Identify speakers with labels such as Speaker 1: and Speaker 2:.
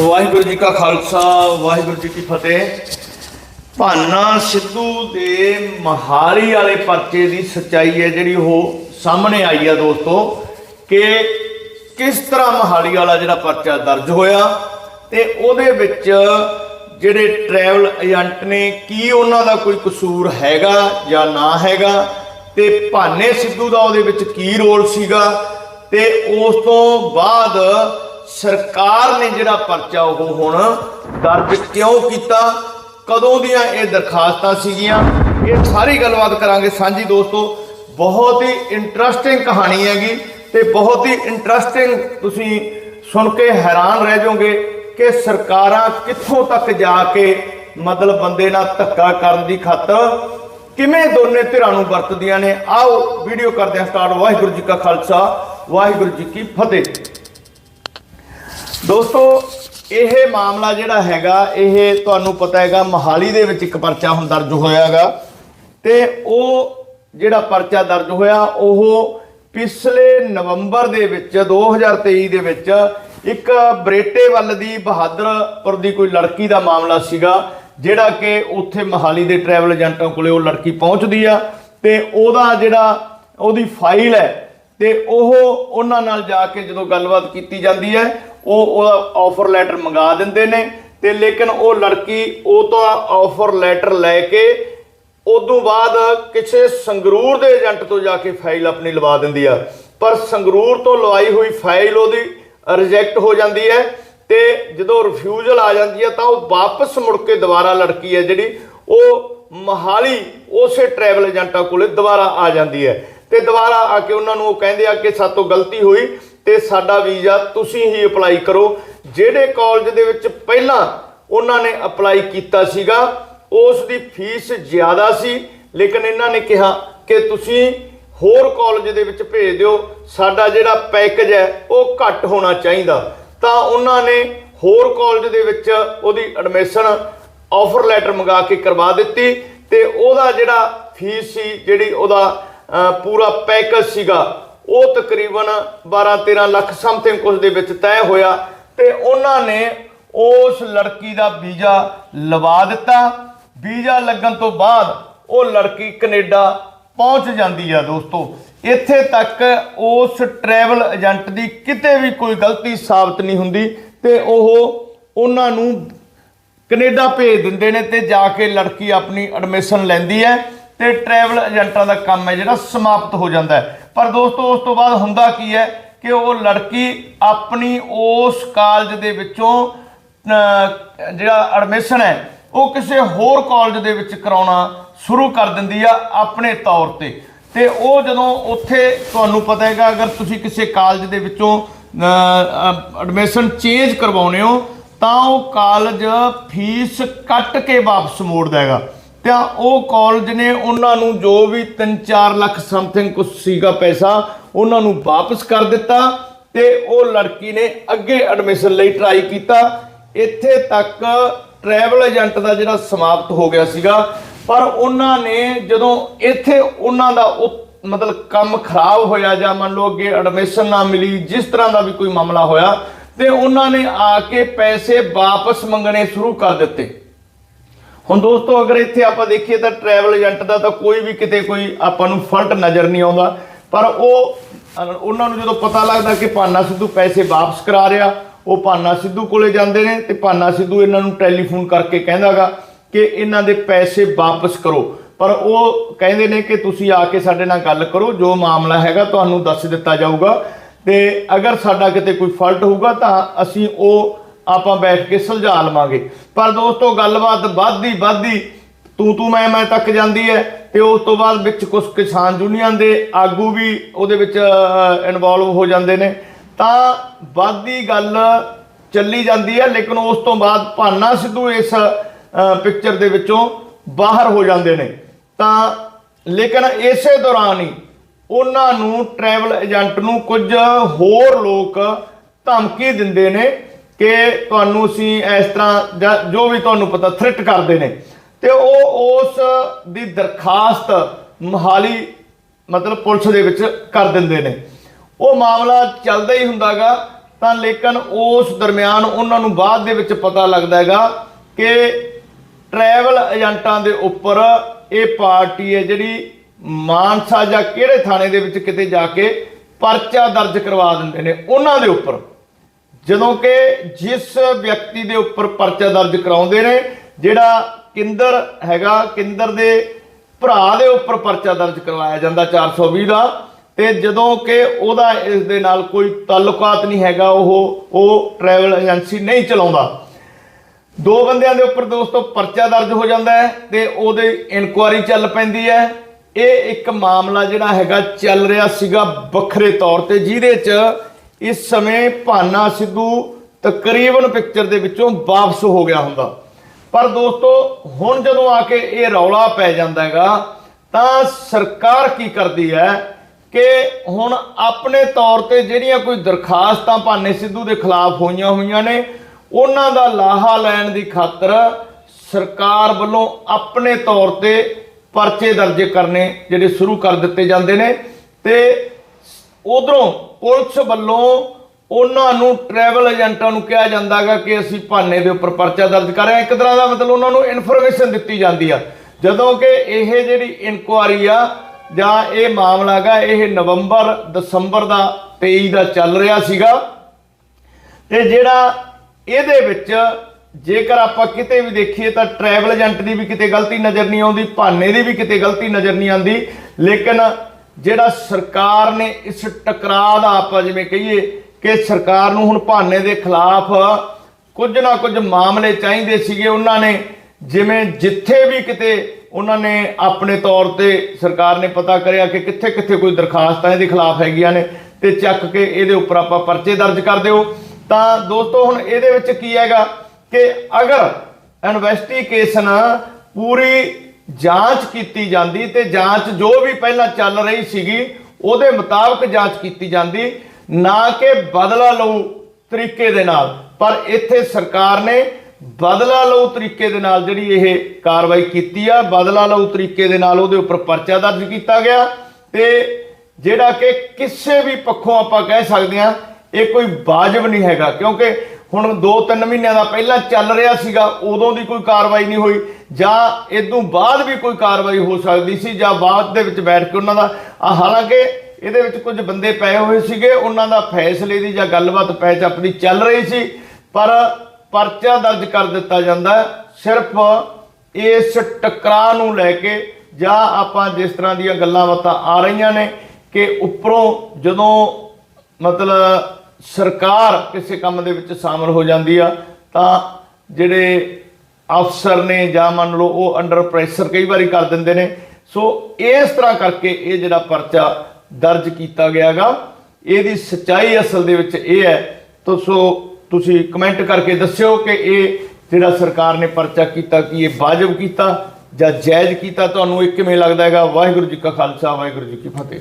Speaker 1: ਵਾਹਿਗੁਰੂ ਜੀ ਕਾ ਖਾਲਸਾ, ਵਾਹਿਗੁਰੂ ਜੀ ਕੀ ਫਤਿਹ। ਭਾਨਾ ਸਿੱਧੂ ਦੇ ਮਹਾਲੀ ਵਾਲੇ ਪਰਚੇ ਦੀ ਸੱਚਾਈ ਹੈ ਜਿਹੜੀ ਉਹ ਸਾਹਮਣੇ ਆਈ ਆ ਦੋਸਤੋ, ਕਿ ਕਿਸ ਤਰ੍ਹਾਂ ਮਹਾਲੀ ਵਾਲਾ ਜਿਹੜਾ ਪਰਚਾ ਦਰਜ ਹੋਇਆ ਤੇ ਉਹਦੇ ਵਿੱਚ ਜਿਹੜੇ ਟਰੈਵਲ ਏਜੰਟ ਨੇ ਕੀ ਉਹਨਾਂ ਦਾ ਕੋਈ ਕਸੂਰ ਹੈਗਾ ਜਾਂ ਨਾ ਹੈਗਾ ਤੇ ਭਾਨੇ ਸਿੱਧੂ ਦਾ ਉਹਦੇ ਵਿੱਚ ਕੀ ਰੋਲ ਸੀਗਾ ਤੇ ਉਸ ਤੋਂ ਬਾਅਦ ਸਰਕਾਰ ਨੇ ਜਿਹੜਾ ਪਰਚਾ ਉਹ ਹੁਣ ਦਰਜ ਕਿਉਂ ਕੀਤਾ? ਕਦੋਂ ਦੀਆਂ ਇਹ ਦਰਖਾਸਤਾਂ ਸੀਗੀਆਂ? ਇਹ ਸਾਰੀ ਗੱਲਬਾਤ ਕਰਾਂਗੇ ਸਾਂਝੀ ਦੋਸਤੋ। ਬਹੁਤ ਹੀ ਇੰਟਰਸਟਿੰਗ ਕਹਾਣੀ ਹੈਗੀ ਤੇ ਬਹੁਤ ਹੀ ਇੰਟਰਸਟਿੰਗ ਤੁਸੀਂ ਸੁਣ ਕੇ ਹੈਰਾਨ ਰਹਿ ਜਾਓਗੇ ਕਿ ਸਰਕਾਰਾਂ ਕਿੱਥੋਂ ਤੱਕ ਜਾ ਕੇ ਮਤਲਬ ਬੰਦੇ ਨਾਲ ਧੱਕਾ ਕਰਨ ਦੀ ਖਾਤਰ ਕਿਵੇਂ ਦੋਨੇ ਧਿਰਾਂ ਨੂੰ ਵਰਤਦੀਆਂ ਨੇ। ਆਓ ਵੀਡੀਓ ਕਰਦੇ ਹਾਂ ਸਟਾਰਟ। ਵਾਹਿਗੁਰੂ ਜੀ ਕਾ ਖਾਲਸਾ, ਵਾਹਿਗੁਰੂ ਜੀ ਕੀ ਫਤਿਹ। ਦੋਸਤੋ, ਇਹ ਮਾਮਲਾ ਜਿਹੜਾ ਹੈਗਾ, ਇਹ ਤੁਹਾਨੂੰ ਪਤਾ ਹੈਗਾ, ਮਹਾਲੀ ਦੇ ਵਿੱਚ ਇੱਕ ਪਰਚਾ ਹੁਣ ਦਰਜ ਹੋਇਆਗਾ। ਤੇ ਉਹ ਜਿਹੜਾ ਪਰਚਾ ਦਰਜ ਹੋਇਆ, ਉਹ ਪਿਛਲੇ ਨਵੰਬਰ ਦੇ ਵਿੱਚ 2023 ਦੇ ਵਿੱਚ ਇੱਕ ਬਰੇਟੇ ਵੱਲ ਦੀ ਬਹਾਦਰਪੁਰ ਦੀ ਕੋਈ ਲੜਕੀ ਦਾ ਮਾਮਲਾ ਸੀਗਾ, ਜਿਹੜਾ ਕਿ ਉੱਥੇ ਮਹਾਲੀ ਦੇ ਟਰੈਵਲ ਏਜੰਟਾਂ ਕੋਲੇ ਉਹ ਲੜਕੀ ਪਹੁੰਚਦੀ ਆ, ਤੇ ਉਹਦਾ ਜਿਹੜਾ ਉਹਦੀ ਫਾਈਲ ਹੈ, ਤੇ ਉਹ ਉਹਨਾਂ ਨਾਲ ਜਾ ਕੇ ਜਦੋਂ ਗੱਲਬਾਤ ਕੀਤੀ ਜਾਂਦੀ ਹੈ ਉਹ ਉਹਦਾ ਆਫਰ ਲੈਟਰ ਮੰਗਾ ਦਿੰਦੇ ਨੇ ਤੇ ਲੇਕਿਨ ਉਹ ਲੜਕੀ ਉਹ ਤਾਂ ਆਫਰ ਲੈਟਰ ਲੈ ਕੇ ਉਦੋਂ ਬਾਅਦ ਕਿਸੇ ਸੰਗਰੂਰ ਦੇ ਏਜੰਟ ਤੋਂ ਜਾ ਕੇ ਫਾਈਲ ਆਪਣੀ ਲਵਾ ਦਿੰਦੀ ਆ। ਪਰ ਸੰਗਰੂਰ ਤੋਂ ਲਵਾਈ ਹੋਈ ਫਾਈਲ ਉਹਦੀ ਰਿਜੈਕਟ ਹੋ ਜਾਂਦੀ ਹੈ ਤੇ ਜਦੋਂ ਰਿਫਿਊਜ਼ਲ ਆ ਜਾਂਦੀ ਹੈ ਤਾਂ ਉਹ ਵਾਪਸ ਮੁੜ ਕੇ ਦੁਬਾਰਾ ਲੜਕੀ ਹੈ ਜਿਹੜੀ ਉਹ ਮਹਾਲੀ ਉਸੇ ਟਰੈਵਲ ਏਜੰਟਾਂ ਕੋਲੇ ਦੁਬਾਰਾ ਆ ਜਾਂਦੀ ਹੈ। ਤੇ ਦੁਬਾਰਾ ਆ ਕੇ ਉਹਨਾਂ ਨੂੰ ਉਹ ਕਹਿੰਦੇ ਆ ਕਿ ਸਾਤੋਂ ਗਲਤੀ ਹੋਈ। ਤੇ ਸਾਡਾ ਵੀਜ਼ਾ ਤੁਸੀਂ ਹੀ ਅਪਲਾਈ ਕਰੋ। ਜਿਹੜੇ ਕਾਲਜ ਦੇ ਵਿੱਚ ਪਹਿਲਾਂ ਉਹਨਾਂ ਨੇ ਅਪਲਾਈ ਕੀਤਾ ਸੀਗਾ ਉਸ ਦੀ ਫੀਸ ਜ਼ਿਆਦਾ ਸੀ, ਲੇਕਿਨ ਇਹਨਾਂ ਨੇ ਕਿਹਾ ਕਿ ਤੁਸੀਂ ਹੋਰ ਕਾਲਜ ਦੇ ਵਿੱਚ ਭੇਜ ਦਿਓ, ਸਾਡਾ ਜਿਹੜਾ ਪੈਕੇਜ ਹੈ ਉਹ ਘੱਟ ਹੋਣਾ ਚਾਹੀਦਾ। ਤਾਂ ਉਹਨਾਂ ਨੇ ਹੋਰ ਕਾਲਜ ਦੇ ਵਿੱਚ ਉਹਦੀ ਐਡਮਿਸ਼ਨ ਆਫਰ ਲੈਟਰ ਮੰਗਾ ਕੇ ਕਰਵਾ ਦਿੱਤੀ ਤੇ ਉਹਦਾ ਜਿਹੜਾ ਫੀਸ ਸੀ, ਜਿਹੜੀ ਉਹਦਾ ਪੂਰਾ ਪੈਕੇਜ ਸੀਗਾ ਉਹ ਤਕਰੀਬਨ 12-13 ਲੱਖ ਸਮਥਿੰਗ ਕੁਝ ਦੇ ਵਿੱਚ ਤੈਅ ਹੋਇਆ ਤੇ ਉਹਨਾਂ ਨੇ ਉਸ ਲੜਕੀ ਦਾ ਵੀਜ਼ਾ ਲਵਾ ਦਿੱਤਾ। ਵੀਜ਼ਾ ਲੱਗਣ ਤੋਂ ਬਾਅਦ ਉਹ ਲੜਕੀ ਕੈਨੇਡਾ ਪਹੁੰਚ ਜਾਂਦੀ ਆ ਦੋਸਤੋ। ਇੱਥੇ ਤੱਕ ਉਸ ਟਰੈਵਲ ਏਜੰਟ ਦੀ ਕਿਤੇ ਵੀ ਕੋਈ ਗਲਤੀ ਸਾਬਤ ਨਹੀਂ ਹੁੰਦੀ ਤੇ ਉਹ ਉਹਨਾਂ ਨੂੰ ਕੈਨੇਡਾ ਭੇਜ ਦਿੰਦੇ ਨੇ ਤੇ ਜਾ ਕੇ ਲੜਕੀ ਆਪਣੀ ਐਡਮਿਸ਼ਨ ਲੈਂਦੀ ਹੈ ਤੇ ਟਰੈਵਲ ਏਜੰਟਾਂ ਦਾ ਕੰਮ ਹੈ ਜਿਹੜਾ ਸਮਾਪਤ ਹੋ ਜਾਂਦਾ ਹੈ। ਪਰ ਦੋਸਤੋ, ਉਸ ਤੋਂ ਬਾਅਦ ਹੁੰਦਾ ਕੀ ਹੈ ਕਿ ਉਹ ਲੜਕੀ ਆਪਣੀ ਉਸ ਕਾਲਜ ਦੇ ਵਿੱਚੋਂ ਜਿਹੜਾ ਐਡਮਿਸ਼ਨ ਹੈ, ਉਹ ਕਿਸੇ ਹੋਰ ਕਾਲਜ ਦੇ ਵਿੱਚ ਕਰਾਉਣਾ ਸ਼ੁਰੂ ਕਰ ਦਿੰਦੀ ਆ ਆਪਣੇ ਤੌਰ ਤੇ। ਤੇ ਉਹ ਜਦੋਂ ਉੱਥੇ, ਤੁਹਾਨੂੰ ਪਤਾ ਹੈਗਾ, ਅਗਰ ਤੁਸੀਂ ਕਿਸੇ ਕਾਲਜ ਦੇ ਵਿੱਚੋਂ ਐਡਮਿਸ਼ਨ ਚੇਂਜ ਕਰਵਾਉਨੇ ਹੋ, ਤਾਂ ਉਹ ਕਾਲਜ ਫੀਸ ਕੱਟ ਕੇ ਵਾਪਸ ਮੋੜਦਾ ਹੈਗਾ। ਤਾਂ ਉਹ ਕਾਲਜ ਨੇ ਉਹਨਾਂ ਨੂੰ ਜੋ ਵੀ 3-4 ਲੱਖ ਸਮਥਿੰਗ ਕੁਛ ਸੀਗਾ ਪੈਸਾ, ਉਹਨਾਂ ਨੂੰ ਵਾਪਸ ਕਰ ਦਿੱਤਾ ਤੇ ਉਹ ਲੜਕੀ ਨੇ ਅੱਗੇ ਐਡਮਿਸ਼ਨ ਲਈ ਟਰਾਈ ਕੀਤਾ। ਇੱਥੇ ਤੱਕ ਟਰੈਵਲ ਏਜੰਟ ਦਾ ਜਿਹੜਾ ਸਮਾਪਤ ਹੋ ਗਿਆ ਸੀਗਾ। ਪਰ ਉਹਨਾਂ ਨੇ ਜਦੋਂ ਇੱਥੇ ਉਹਨਾਂ ਦਾ ਉਹ ਮਤਲਬ ਕੰਮ ਖਰਾਬ ਹੋਇਆ ਜਾਂ ਮੰਨ ਲਓ ਅੱਗੇ ਐਡਮਿਸ਼ਨ ਨਾ ਮਿਲੀ, ਜਿਸ ਤਰ੍ਹਾਂ ਦਾ ਵੀ ਕੋਈ ਮਾਮਲਾ ਹੋਇਆ, ਤੇ ਉਹਨਾਂ ਨੇ ਆ ਕੇ ਪੈਸੇ ਵਾਪਸ ਮੰਗਣੇ ਸ਼ੁਰੂ ਕਰ ਦਿੱਤੇ। ਹੁਣ ਦੋਸਤੋ, ਅਗਰ ਇੱਥੇ ਆਪਾਂ ਦੇਖੀਏ ਤਾਂ ਟਰੈਵਲ ਏਜੰਟ ਦਾ ਤਾਂ ਕੋਈ ਵੀ ਕਿਤੇ ਕੋਈ ਆਪਾਂ ਨੂੰ ਫਲਟ ਨਜ਼ਰ ਨਹੀਂ ਆਉਂਦਾ। ਪਰ ਉਹ ਉਹਨਾਂ ਨੂੰ ਜਦੋਂ ਪਤਾ ਲੱਗਦਾ ਕਿ ਪਾਨਾ ਸਿੱਧੂ ਪੈਸੇ ਵਾਪਸ ਕਰਾ ਰਿਹਾ, ਉਹ ਪਾਨਾ ਸਿੱਧੂ ਕੋਲੇ ਜਾਂਦੇ ਨੇ ਤੇ ਪਾਨਾ ਸਿੱਧੂ ਇਹਨਾਂ ਨੂੰ ਟੈਲੀਫੋਨ ਕਰਕੇ ਕਹਿੰਦਾਗਾ ਕਿ ਇਹਨਾਂ ਦੇ ਪੈਸੇ ਵਾਪਸ ਕਰੋ। ਪਰ ਉਹ ਕਹਿੰਦੇ ਨੇ ਕਿ ਤੁਸੀਂ ਆ ਕੇ ਸਾਡੇ ਨਾਲ ਗੱਲ ਕਰੋ, ਜੋ ਮਾਮਲਾ ਹੈਗਾ ਤੁਹਾਨੂੰ ਦੱਸ ਦਿੱਤਾ ਜਾਊਗਾ। ਤੇ ਅਗਰ ਸਾਡਾ ਕਿਤੇ ਕੋਈ ਫਲਟ ਹੋਊਗਾ ਤਾਂ ਅਸੀਂ ਉਹ ਆਪਾਂ ਬੈਠ ਕੇ ਸੁਲਝਾ ਲਵਾਂਗੇ। ਪਰ ਦੋਸਤੋ, ਗੱਲਬਾਤ ਵੱਧਦੀ ਵੱਧਦੀ ਤੂੰ ਤੂੰ ਮੈਂ ਮੈਂ ਤੱਕ ਜਾਂਦੀ ਹੈ ਤੇ ਉਸ ਤੋਂ ਬਾਅਦ ਵਿੱਚ ਕੁਝ ਕਿਸਾਨ ਯੂਨੀਅਨ ਦੇ ਆਗੂ ਵੀ ਉਹਦੇ ਵਿੱਚ ਇਨਵੋਲਵ ਹੋ ਜਾਂਦੇ ਨੇ। ਤਾਂ ਵੱਧਦੀ ਗੱਲ ਚੱਲੀ ਜਾਂਦੀ ਹੈ, ਲੇਕਿਨ ਉਸ ਤੋਂ ਬਾਅਦ ਭਾਨਾ ਸਿੱਧੂ ਇਸ ਪਿਕਚਰ ਦੇ ਵਿੱਚੋਂ ਬਾਹਰ ਹੋ ਜਾਂਦੇ ਨੇ। ਤਾਂ ਲੇਕਿਨ ਇਸੇ ਦੌਰਾਨ ਹੀ ਉਹਨਾਂ ਨੂੰ ਟਰੈਵਲ ਏਜੰਟ ਨੂੰ ਕੁਝ ਹੋਰ ਲੋਕ ਧਮਕੀ ਦਿੰਦੇ ਨੇ ਕਿ ਤੁਹਾਨੂੰ ਅਸੀਂ ਇਸ ਤਰ੍ਹਾਂ ਜਾਂ ਜੋ ਵੀ ਤੁਹਾਨੂੰ ਪਤਾ ਥ੍ਰੈਟ ਕਰਦੇ ਨੇ। ਤੇ ਉਹ ਉਸ ਦੀ ਦਰਖਾਸਤ ਮਹਾਲੀ ਮਤਲਬ ਪੁਲਿਸ ਦੇ ਵਿੱਚ ਕਰ ਦਿੰਦੇ ਨੇ। ਉਹ ਮਾਮਲਾ ਚੱਲਦਾ ਹੀ ਹੁੰਦਾਗਾ ਤਾਂ ਲੇਕਿਨ ਉਸ ਦਰਮਿਆਨ ਉਹਨਾਂ ਨੂੰ ਬਾਅਦ ਦੇ ਵਿੱਚ ਪਤਾ ਲੱਗਦਾ ਹੈਗਾ ਕਿ ਟਰੈਵਲ ਏਜੰਟਾਂ ਦੇ ਉੱਪਰ ਇਹ ਪਾਰਟੀ ਹੈ ਜਿਹੜੀ ਮਾਨਸਾ ਜਾਂ ਕਿਹੜੇ ਥਾਣੇ ਦੇ ਵਿੱਚ ਕਿਤੇ ਜਾ ਕੇ ਪਰਚਾ ਦਰਜ ਕਰਵਾ ਦਿੰਦੇ ਨੇ ਉਹਨਾਂ ਦੇ ਉੱਪਰ। ਜਦੋਂ ਕਿ ਜਿਸ ਵਿਅਕਤੀ ਦੇ ਉੱਪਰ ਪਰਚਾ ਦਰਜ ਕਰਾਉਂਦੇ ਨੇ, ਜਿਹੜਾ ਕਿੰਦਰ ਹੈਗਾ, ਕਿੰਦਰ ਦੇ ਭਰਾ ਦੇ ਉੱਪਰ ਪਰਚਾ ਦਰਜ ਕਰਵਾਇਆ ਜਾਂਦਾ 420 ਦਾ, ਤੇ ਜਦੋਂ ਕਿ ਉਹਦਾ ਇਸ ਦੇ ਨਾਲ ਕੋਈ ਤਾਲੁਕਾਤ ਨਹੀਂ ਹੈਗਾ, ਉਹ ਉਹ ਟਰੈਵਲ ਏਜੰਸੀ ਨਹੀਂ ਚਲਾਉਂਦਾ। ਦੋ ਬੰਦਿਆਂ ਦੇ ਉੱਪਰ ਦੋਸਤੋ ਪਰਚਾ ਦਰਜ ਹੋ ਜਾਂਦਾ ਹੈ ਤੇ ਉਹਦੇ ਇਨਕੁਆਰੀ ਚੱਲ ਪੈਂਦੀ ਹੈ। ਇਹ ਇੱਕ ਮਾਮਲਾ ਜਿਹੜਾ ਹੈਗਾ ਚੱਲ ਰਿਹਾ ਸੀਗਾ ਵੱਖਰੇ ਤੌਰ ਤੇ, ਜਿਹਦੇ 'ਚ ਇਸ ਸਮੇਂ ਭਾਨਾ ਸਿੱਧੂ ਤਕਰੀਬਨ ਪਿਕਚਰ ਦੇ ਵਿੱਚੋਂ ਵਾਪਸ ਹੋ ਗਿਆ ਹੁੰਦਾ। ਪਰ ਦੋਸਤੋ, ਹੁਣ ਜਦੋਂ ਆ ਕੇ ਇਹ ਰੌਲਾ ਪੈ ਜਾਂਦਾ ਹੈਗਾ, ਤਾਂ ਸਰਕਾਰ ਕੀ ਕਰਦੀ ਹੈ ਕਿ ਹੁਣ ਆਪਣੇ ਤੌਰ ਤੇ ਜਿਹੜੀਆਂ ਕੋਈ ਦਰਖਾਸਤਾਂ ਭਾਨੇ ਸਿੱਧੂ ਦੇ ਖਿਲਾਫ ਹੋਈਆਂ ਹੋਈਆਂ ਨੇ, ਉਹਨਾਂ ਦਾ ਲਾਹਾ ਲੈਣ ਦੀ ਖਾਤਰ ਸਰਕਾਰ ਵੱਲੋਂ ਆਪਣੇ ਤੌਰ ਤੇ ਪਰਚੇ ਦਰਜ ਕਰਨੇ ਜਿਹੜੇ ਸ਼ੁਰੂ ਕਰ ਦਿੱਤੇ ਜਾਂਦੇ ਨੇ ਤੇ ਉਧਰੋਂ ਪੁਲਿਸ ਵੱਲੋਂ ਉਹਨਾਂ ਨੂੰ ਟਰੈਵਲ ਏਜੰਟਾਂ ਨੂੰ ਕਿਹਾ ਜਾਂਦਾ ਹੈਗਾ ਕਿ ਅਸੀਂ ਭਾਨੇ ਦੇ ਉੱਪਰ ਪਰਚਾ ਦਰਜ ਕਰ ਰਹੇ ਹਾਂ। ਇੱਕ ਤਰ੍ਹਾਂ ਦਾ ਮਤਲਬ ਉਹਨਾਂ ਨੂੰ ਇਨਫੋਰਮੇਸ਼ਨ ਦਿੱਤੀ ਜਾਂਦੀ ਆ। ਜਦੋਂ ਕਿ ਇਹ ਜਿਹੜੀ ਇਨਕੁਆਰੀ ਆ ਜਾਂ ਇਹ ਮਾਮਲਾ ਹੈਗਾ ਇਹ ਨਵੰਬਰ, ਦਸੰਬਰ ਦਾ 23 ਦਾ ਚੱਲ ਰਿਹਾ ਸੀਗਾ। ਤੇ ਜਿਹੜਾ ਇਹਦੇ ਵਿੱਚ ਜੇਕਰ ਆਪਾਂ ਕਿਤੇ ਵੀ ਦੇਖੀਏ ਤਾਂ ਟਰੈਵਲ ਏਜੰਟ ਦੀ ਵੀ ਕਿਤੇ ਗਲਤੀ ਨਜ਼ਰ ਨਹੀਂ ਆਉਂਦੀ, ਭਾਨੇ ਦੀ ਵੀ ਕਿਤੇ ਗਲਤੀ ਨਜ਼ਰ ਨਹੀਂ ਆਉਂਦੀ। ਲੇਕਿਨ ਜਿਹੜਾ ਸਰਕਾਰ ਨੇ ਇਸ ਟਕਰਾਅ ਦਾ ਆਪਾਂ ਜਿਵੇਂ ਕਹੀਏ ਕਿ ਸਰਕਾਰ ਨੂੰ ਹੁਣ ਭਾਨੇ ਦੇ ਖਿਲਾਫ ਕੁਝ ਨਾ ਕੁਝ ਮਾਮਲੇ ਚਾਹੀਦੇ ਸੀਗੇ ਉਹਨਾਂ ਨੇ। ਜਿਵੇਂ ਜਿੱਥੇ ਵੀ ਕਿਤੇ ਉਹਨਾਂ ਨੇ ਆਪਣੇ ਤੌਰ ਤੇ ਸਰਕਾਰ ਨੇ ਪਤਾ ਕਰਿਆ ਕਿ ਕਿੱਥੇ ਕਿੱਥੇ ਕੋਈ ਦਰਖਾਸਤਾਂ ਇਹਦੇ ਖਿਲਾਫ ਹੈਗੀਆਂ ਨੇ ਤੇ ਚੱਕ ਕੇ ਇਹਦੇ ਉੱਪਰ ਆਪਾਂ ਪਰਚੇ ਦਰਜ ਕਰ ਦਿਓ। ਤਾਂ ਦੋਸਤੋ ਹੁਣ ਇਹਦੇ ਵਿੱਚ ਕੀ ਹੈਗਾ ਕਿ ਅਗਰ ਇਨਵੈਸਟੀਗੇਸ਼ਨ ਪੂਰੀ ਜਾਂਚ ਕੀਤੀ ਜਾਂਦੀ ਤੇ ਜਾਂਚ ਜੋ ਵੀ ਪਹਿਲਾਂ ਚੱਲ ਰਹੀ ਸੀਗੀ, ਉਹਦੇ ਮੁਤਾਬਕ ਜਾਂਚ ਕੀਤੀ ਜਾਂਦੀ, ਨਾ ਕਿ ਬਦਲਾ ਲਊ ਤਰੀਕੇ ਦੇ ਨਾਲ। ਪਰ ਇੱਥੇ ਸਰਕਾਰ ਨੇ ਬਦਲਾ ਲਊ ਤਰੀਕੇ ਦੇ ਨਾਲ ਜਿਹੜੀ ਇਹ ਕਾਰਵਾਈ ਕੀਤੀ ਆ, ਬਦਲਾ ਲਊ ਤਰੀਕੇ ਦੇ ਨਾਲ ਉਹਦੇ ਉੱਪਰ ਪਰਚਾ ਦਰਜ ਕੀਤਾ ਗਿਆ ਤੇ ਜਿਹੜਾ ਕਿ ਕਿਸੇ ਵੀ ਪੱਖੋਂ ਆਪਾਂ ਕਹਿ ਸਕਦੇ ਹਾਂ, ਇਹ ਕੋਈ ਵਾਜਬ ਨਹੀਂ ਹੈਗਾ, ਕਿਉਂਕਿ ਹੁਣ 2-3 ਮਹੀਨਿਆਂ ਦਾ ਪਹਿਲਾਂ ਚੱਲ ਰਿਹਾ ਸੀਗਾ, ਉਦੋਂ ਦੀ ਕੋਈ ਕਾਰਵਾਈ ਨਹੀਂ ਹੋਈ, ਜਾਂ ਇਦੋਂ ਬਾਅਦ ਵੀ ਕੋਈ ਕਾਰਵਾਈ ਹੋ ਸਕਦੀ ਸੀ, ਜਾਂ ਬਾਅਦ ਦੇ ਵਿੱਚ ਬੈਠ ਕੇ ਉਹਨਾਂ ਦਾ ਹਾਲਾਂਕਿ ਇਹਦੇ ਵਿੱਚ ਕੁਝ ਬੰਦੇ ਪਏ ਹੋਏ ਸੀਗੇ, ਉਹਨਾਂ ਦਾ ਫੈਸਲੇ ਦੀ ਜਾਂ ਗੱਲਬਾਤ ਪੈ ਚੱਪਦੀ ਚੱਲ ਰਹੀ ਸੀ, ਪਰ ਪਰਚਾ ਦਰਜ ਕਰ ਦਿੱਤਾ ਜਾਂਦਾ, ਸਿਰਫ ਇਸ ਟਕਰਾਅ ਨੂੰ ਲੈ ਕੇ, ਜਾਂ ਆਪਾਂ ਜਿਸ ਤਰ੍ਹਾਂ ਦੀਆਂ ਗੱਲਾਂ ਬਾਤਾਂ ਆ ਰਹੀਆਂ ਨੇ, ਕਿ ਉੱਪਰੋਂ ਜਦੋਂ ਮਤਲਬ ਸਰਕਾਰ ਕਿਸੇ ਕੰਮ ਦੇ ਵਿੱਚ ਸ਼ਾਮਲ ਹੋ ਜਾਂਦੀ ਆ, ਤਾਂ ਜਿਹੜੇ ਅਫਸਰ ਨੇ ਜਾਂ ਮੰਨ ਲਓ ਉਹ ਅੰਡਰ ਪ੍ਰੈਸ਼ਰ ਕਈ ਵਾਰੀ ਕਰ ਦਿੰਦੇ ਨੇ। ਸੋ ਇਸ ਤਰ੍ਹਾਂ ਕਰਕੇ ਇਹ ਜਿਹੜਾ ਪਰਚਾ ਦਰਜ ਕੀਤਾ ਗਿਆਗਾ, ਇਹਦੀ ਸਚਾਈ ਅਸਲ ਦੇ ਵਿੱਚ ਇਹ ਹੈ। ਤੋ ਸੋ ਤੁਸੀਂ ਕਮੈਂਟ ਕਰਕੇ ਦੱਸਿਓ ਕਿ ਇਹ ਜਿਹੜਾ ਸਰਕਾਰ ਨੇ ਪਰਚਾ ਕੀਤਾ, ਕਿ ਇਹ ਵਾਜਬ ਕੀਤਾ ਜਾਂ ਜਾਇਜ਼ ਕੀਤਾ, ਤੁਹਾਨੂੰ ਇਹ ਕਿਵੇਂ ਲੱਗਦਾ ਹੈਗਾ? ਵਾਹਿਗੁਰੂ ਜੀ ਕਾ ਖਾਲਸਾ, ਵਾਹਿਗੁਰੂ ਜੀ ਕੀ ਫਤਿਹ।